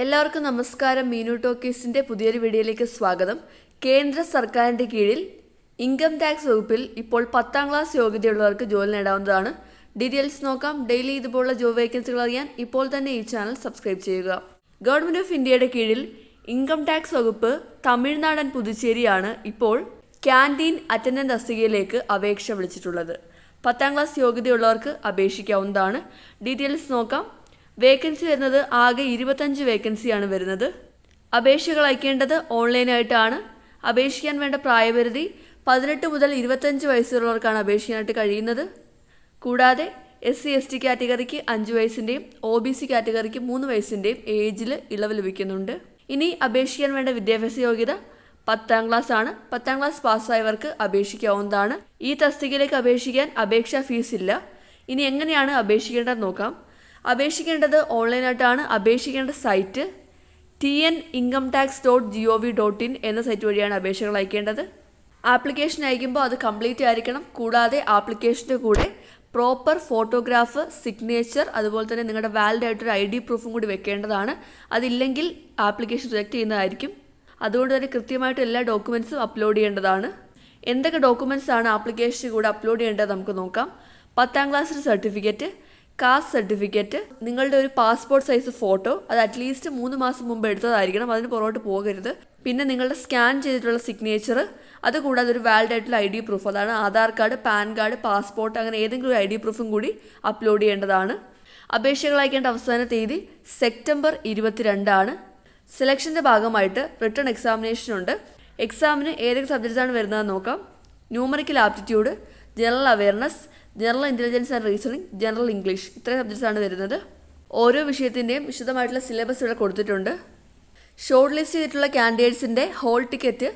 എല്ലാവർക്കും നമസ്കാരം. മീനു ടോക്കീസിന്റെ പുതിയൊരു വീഡിയോയിലേക്ക് സ്വാഗതം. കേന്ദ്ര സർക്കാരിന്റെ കീഴിൽ ഇൻകം ടാക്സ് വകുപ്പിൽ ഇപ്പോൾ പത്താം ക്ലാസ് യോഗ്യതയുള്ളവർക്ക് ജോലി നേടാവുന്നതാണ്. ഡീറ്റെയിൽസ് നോക്കാം. ഡെയിലി ഇതുപോലുള്ള ജോബ് വേക്കൻസികൾ അറിയാൻ ഇപ്പോൾ തന്നെ ഈ ചാനൽ സബ്സ്ക്രൈബ് ചെയ്യുക. ഗവൺമെന്റ് ഓഫ് ഇന്ത്യയുടെ കീഴിൽ ഇൻകം ടാക്സ് വകുപ്പ് തമിഴ്നാടൻ പുതുച്ചേരിയാണ് ഇപ്പോൾ ക്യാന്റീൻ അറ്റൻഡന്റ് തസ്തികയിലേക്ക് അപേക്ഷ വിളിച്ചിട്ടുള്ളത്. പത്താം ക്ലാസ് യോഗ്യതയുള്ളവർക്ക് അപേക്ഷിക്കാവുന്നതാണ്. ഡീറ്റെയിൽസ് നോക്കാം. വേക്കൻസി വരുന്നത് ആകെ ഇരുപത്തഞ്ച് വേക്കൻസിയാണ് വരുന്നത്. അപേക്ഷകൾ അയക്കേണ്ടത് ഓൺലൈനായിട്ടാണ്. അപേക്ഷിക്കാൻ വേണ്ട പ്രായപരിധി പതിനെട്ട് മുതൽ ഇരുപത്തഞ്ച് വയസ്സുള്ളവർക്കാണ് അപേക്ഷിക്കാനായിട്ട് കഴിയുന്നത്. കൂടാതെ എസ് സി എസ് ടി കാറ്റഗറിക്ക് അഞ്ച് വയസ്സിന്റെയും ഒ ബി സി കാറ്റഗറിക്ക് മൂന്ന് വയസ്സിന്റെയും ഏജിൽ ഇളവ് ലഭിക്കുന്നുണ്ട്. ഇനി അപേക്ഷിക്കാൻ വേണ്ട വിദ്യാഭ്യാസ യോഗ്യത പത്താം ക്ലാസ് ആണ്. പത്താം ക്ലാസ് പാസ്സായവർക്ക് അപേക്ഷിക്കാവുന്നതാണ്. ഈ തസ്തികയിലേക്ക് അപേക്ഷിക്കാൻ അപേക്ഷാ ഫീസ് ഇല്ല. ഇനി എങ്ങനെയാണ് അപേക്ഷിക്കേണ്ടതെന്ന് നോക്കാം. അപേക്ഷിക്കേണ്ടത് ഓൺലൈനായിട്ടാണ്. അപേക്ഷിക്കേണ്ട site T N income tax dot G O V dot in എന്ന സൈറ്റ് വഴിയാണ് അപേക്ഷകൾ അയക്കേണ്ടത്. ആപ്ലിക്കേഷൻ അയക്കുമ്പോൾ അത് കംപ്ലീറ്റ് ആയിരിക്കണം. കൂടാതെ ആപ്ലിക്കേഷന്റെ കൂടെ പ്രോപ്പർ ഫോട്ടോഗ്രാഫ് സിഗ്നേച്ചർ അതുപോലെ തന്നെ നിങ്ങളുടെ വാലിഡ് ആയിട്ടൊരു ഐ ഡി പ്രൂഫും കൂടി വെക്കേണ്ടതാണ്. അതില്ലെങ്കിൽ ആപ്ലിക്കേഷൻ റിജക്റ്റ് ചെയ്യുന്നതായിരിക്കും. അതുകൊണ്ട് തന്നെ കൃത്യമായിട്ട് എല്ലാ ഡോക്യുമെൻസും അപ്ലോഡ് ചെയ്യേണ്ടതാണ്. എന്തൊക്കെ ഡോക്യുമെൻസ് ആണ് ആപ്ലിക്കേഷന് കൂടെ അപ്ലോഡ് ചെയ്യേണ്ടത് നമുക്ക് നോക്കാം. പത്താം ക്ലാസ്സിൽ സർട്ടിഫിക്കറ്റ് കാസ്റ്റ് സർട്ടിഫിക്കറ്റ് നിങ്ങളുടെ ഒരു പാസ്പോർട്ട് സൈസ് ഫോട്ടോ അത് അറ്റ്ലീസ്റ്റ് മൂന്ന് മാസം മുമ്പ് എടുത്തതായിരിക്കണം അതിന് പുറകോട്ട് പോകരുത്. പിന്നെ നിങ്ങളുടെ സ്കാൻ ചെയ്തിട്ടുള്ള സിഗ്നേച്ചർ അതുകൂടാതെ ഒരു വാലിഡ് ആയിട്ടുള്ള ഐ ഡി പ്രൂഫ് അതാണ് Aadhaar card PAN card passport അങ്ങനെ ഏതെങ്കിലും ഒരു ഐ ഡി പ്രൂഫും കൂടി അപ്ലോഡ് ചെയ്യേണ്ടതാണ്. അപേക്ഷകൾ അയക്കേണ്ട അവസാന തീയതി സെപ്റ്റംബർ ഇരുപത്തിരണ്ടാണ്. സെലക്ഷന്റെ ഭാഗമായിട്ട് റിട്ടേൺ എക്സാമിനേഷൻ ഉണ്ട്. എക്സാമിന് ഏതൊക്കെ സബ്ജക്ട്സ് ആണ് വരുന്നതെന്ന് നോക്കാം. Numerical aptitude general awareness general intelligence and reasoning general English ഇത്രയും സബ്ജക്ട്സ് ആണ് വരുന്നത്. ഓരോ വിഷയത്തിന്റെയും വിശദമായിട്ടുള്ള സിലബസ് ഇവിടെ കൊടുത്തിട്ടുണ്ട്. ഷോർട്ട് ലിസ്റ്റ് ചെയ്തിട്ടുള്ള കാൻഡിഡേറ്റ്സിന്റെ ഹോൾ ടിക്കറ്റ്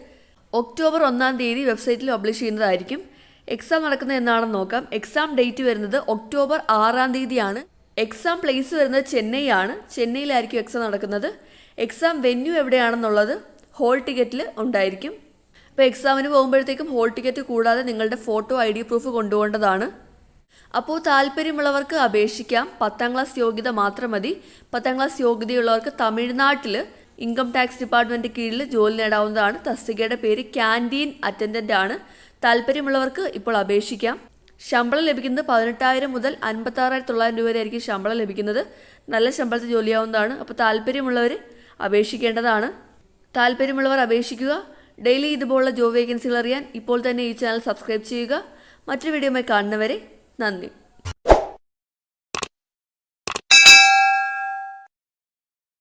ഒക്ടോബർ ഒന്നാം തീയതി വെബ്സൈറ്റിൽ പബ്ലിഷ് ചെയ്യുന്നതായിരിക്കും. എക്സാം നടക്കുന്നത് എന്നാണെന്ന് നോക്കാം. എക്സാം ഡേറ്റ് വരുന്നത് ഒക്ടോബർ ആറാം തീയതിയാണ്. എക്സാം പ്ലേസ് വരുന്നത് ചെന്നൈ ആണ്. ചെന്നൈയിലായിരിക്കും എക്സാം നടക്കുന്നത്. എക്സാം വെന്യൂ എവിടെയാണെന്നുള്ളത് ഹോൾ ടിക്കറ്റിൽ ഉണ്ടായിരിക്കും. അപ്പോൾ എക്സാമിന് പോകുമ്പോഴത്തേക്കും ഹോൾ ടിക്കറ്റ് കൂടാതെ നിങ്ങളുടെ ഫോട്ടോ ഐ ഡി പ്രൂഫ് കൊണ്ടുപോകേണ്ടതാണ്. അപ്പോൾ താല്പര്യമുള്ളവർക്ക് അപേക്ഷിക്കാം. പത്താം ക്ലാസ് യോഗ്യത മാത്രം മതി. പത്താം ക്ലാസ് യോഗ്യതയുള്ളവർക്ക് തമിഴ്നാട്ടിൽ ഇൻകം ടാക്സ് ഡിപ്പാർട്ട്മെന്റ് കീഴിൽ ജോലി നേടാവുന്നതാണ്. തസ്തികയുടെ പേര് ക്യാന്റീൻ അറ്റൻഡന്റ് ആണ്. താല്പര്യമുള്ളവർക്ക് ഇപ്പോൾ അപേക്ഷിക്കാം. ശമ്പളം ലഭിക്കുന്നത് പതിനെട്ടായിരം മുതൽ അൻപത്താറായിരത്തി തൊള്ളായിരം രൂപ വരെയായിരിക്കും ശമ്പളം ലഭിക്കുന്നത്. നല്ല ശമ്പളത്തിൽ ജോലിയാവുന്നതാണ്. അപ്പോൾ താല്പര്യമുള്ളവർ അപേക്ഷിക്കേണ്ടതാണ്. താല്പര്യമുള്ളവർ അപേക്ഷിക്കുക. ഡെയിലി ഇതുപോലുള്ള ജോബ് വേക്കൻസികൾ അറിയാൻ ഇപ്പോൾ തന്നെ ഈ ചാനൽ സബ്സ്ക്രൈബ് ചെയ്യുക. മറ്റൊരു വീഡിയോയുമായി കാണുന്നവരെ നന്ദി